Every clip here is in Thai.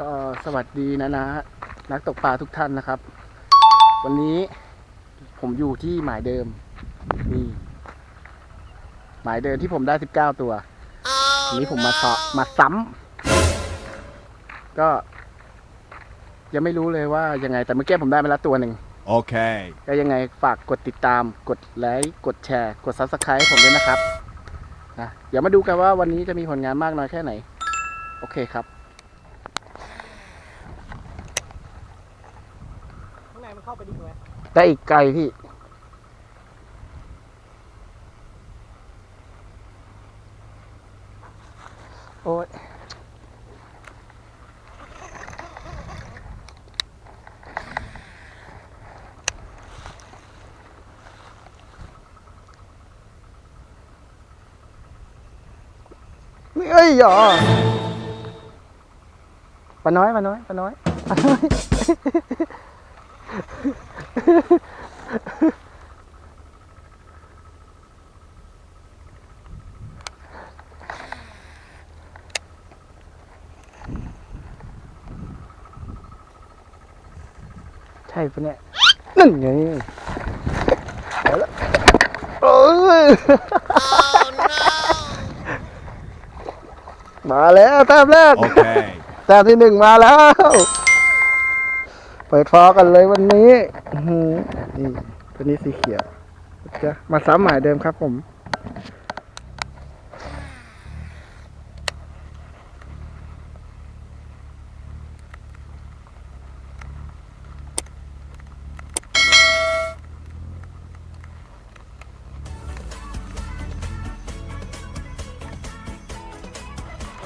ก็สวัสดีนะนะนักตกปลาทุกท่านนะครับ วันนี้ผมอยู่ที่หมายเดิมนี่หมายเดิมที่ผมได้สิบเก้าตัววันนี้ผมมาสอบมาซ้ำก็ ยังไม่รู้เลยว่ายังไง แต่เมื่อกี้ผมได้มาแล้วตัวหนึ่ง Okay. ก็ยังไงฝากกดติดตาม กดไลค์กดแชร์ กด subscribe ให้ผมด้วยนะครับนะเดี๋ยวมาดูกันว่าวันนี้จะมีผลงานมากน้อยแค่ไหน โอเคครับ ข้างในมันเข้าไปดี ไหมได้อีกไกลพี่ โอ้ยไม่เอ้ยหรอปลาน้อยปลาน้อยปลาน้อยปลาน้อย ใช่ปะเนี่ย นั่นไงเอาละโอ้ยมาแล้วแต้มแรก Okay. แต้มที่หนึ่งมาแล้ว เปิดฟอกันเลยวันนี้นี่ตัวนี้สีเขียวจะมาซ้ำหมายเดิมครับผม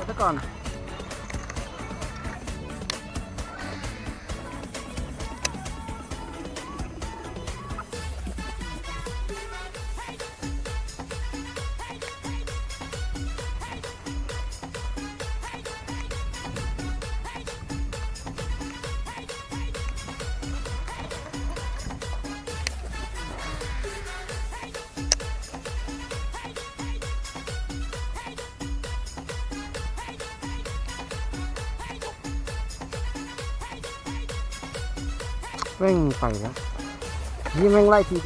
เดี๋ แม่งไปนะนี่แม่งไล่ที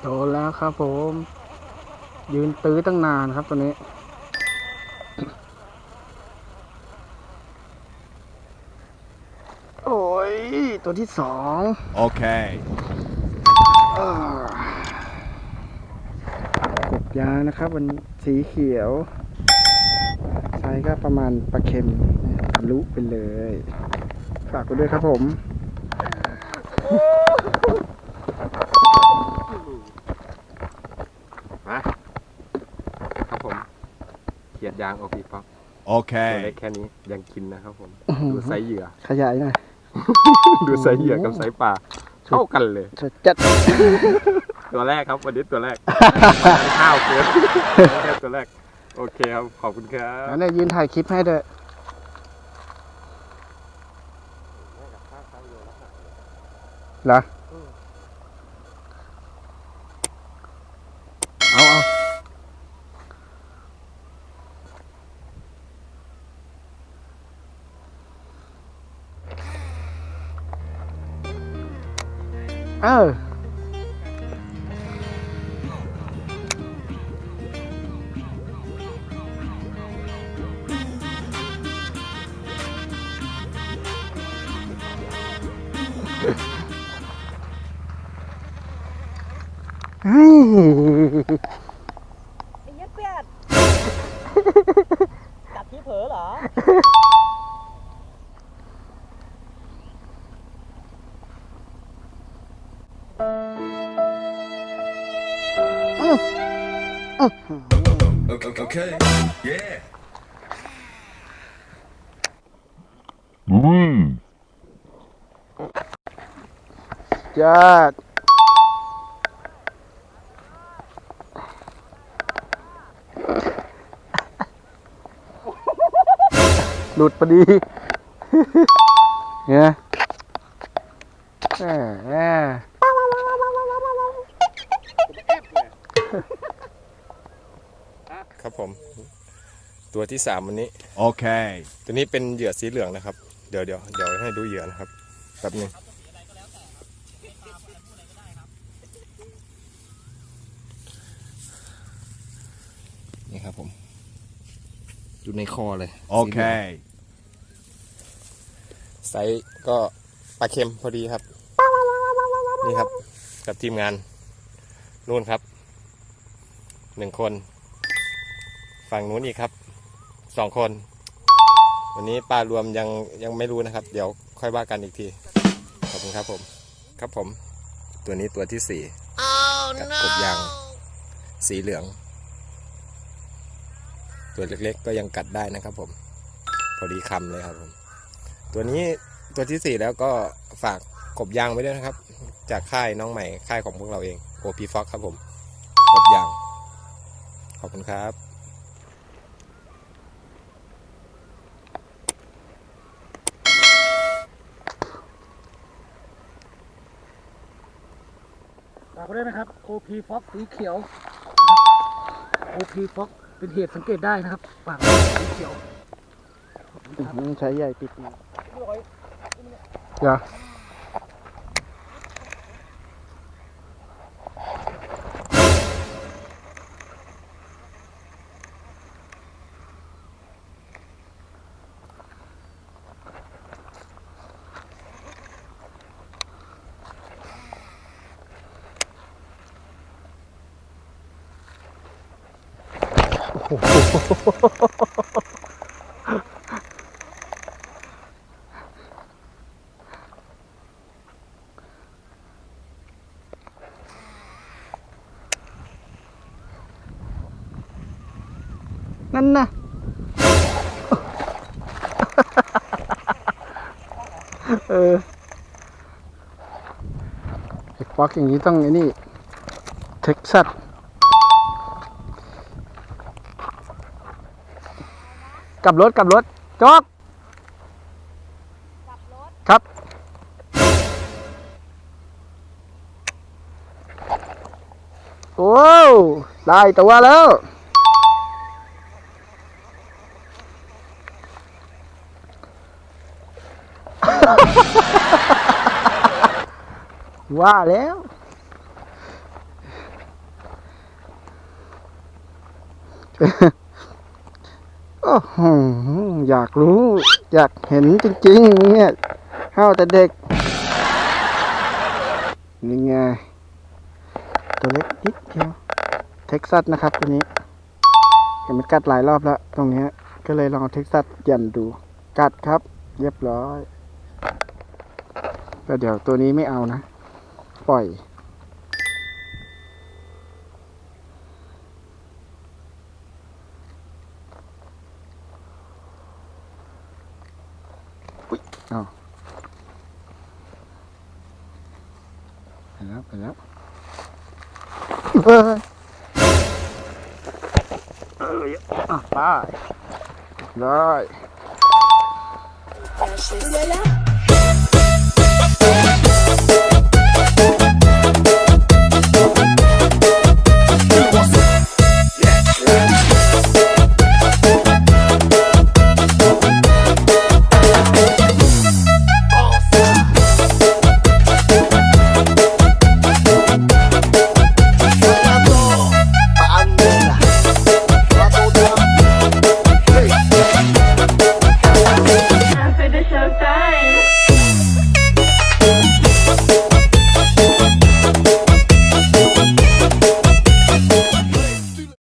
โดนแล้วครับผม ยืนตื้อตั้งนานครับตัวนี้ โอ้ย ตัวที่สอง Okay. อ่ากบยางนะครับมันสีเขียวไซส์ก็ประมาณปลาเค็มทะลุไปเลย ฝากไว้ด้วยครับผมครับผม เขียดยางโอปีป๊อกตัวเล็ก Okay. แค่นี้ยังกินนะครับผม อื้อหือ ดูไซส์เหยื่อ ขยายหน่อย ดูไซส์เหยื่อกับไซส์ปลาเท่ากันเลย สุดจัด ตัวแรกครับ วันนี้ตัวแรก ข้าวเกินแค่ตัวแรก โอเคครับ ขอบคุณครับ แล้วเนี่ยยืนถ่ายคลิปให้ด้วยเหรอ เอาเอา เออเฮ้ยไอ้เหี้ยเป็ดกัดที่เผลอเหรอ Okay, okay. Yeah. ยอดหลุดพอดี เนี่ย ครับผม ตัวที่สามวันนี้ Okay. ตัวนี้เป็นเหยื่อสีเหลืองนะครับ เดี๋ยวเดี๋ยวเดี๋ยวให้ดูเหยื่อนะครับแป๊บหนึงนี่ครับผมอยู่ในคอเลยสีเหลือง Okay. ไซส์ก็ปลาเค็มพอดีครับ นี่ครับ กับทีมงานนู่นครับหนึ่งคน ฝั่งนู้นอีกครับสองคน วันนี้ปลารวมยังยังไม่รู้นะครับ เดี๋ยวค่อยว่ากันอีกทีขอบคุณครับผม ครับผม ตัวนี้ตัวที่สี่กับกบยางสีเหลือง ตัวเล็กๆก็ยังกัดได้นะครับผม พอดีคำเลยครับผม ตัวนี้ตัวที่สี่แล้วก็ฝากกบยางไว้ด้วยนะครับ จากค่ายน้องใหม่ค่ายของพวกเราเองโอพีฟ็อกครับผมกบยาง ขอบคุณครับ ฝากไว้ด้วยนะครับ OP Fox สีเขียว OP Fox เป็นเหตุสังเกตได้นะครับฝากไว้สีเขียว อื้อหือใช้ใหญ่ปิดมาเดี๋ยว นั่นนะเออควักอย่างนี้ต้องไอ้นี่ เท็กซัส กลับรถกลับรถจอกครับ โอ้ได้ตัวแล้ว ว่าแล้วโอยากรู้ อยากเห็นจริงๆ เนี่ยห้าวแต่เด็ก นี่ไง ตัวเล็กนิดเดียว เท็กซัสนะครับตัวนี้เห็นมันกัดหลายรอบแล้ว ตรงนี้ ก็เลยลองเอาเท็กซัสยันดู กัดครับ เรียบร้อยก็เดี๋ยวตัวนี้ไม่เอานะ ปล่อย อุ๊ยเอาไปแล้วไปแล้วเฮ้ยเอ้ยอะไปได้ Ashley.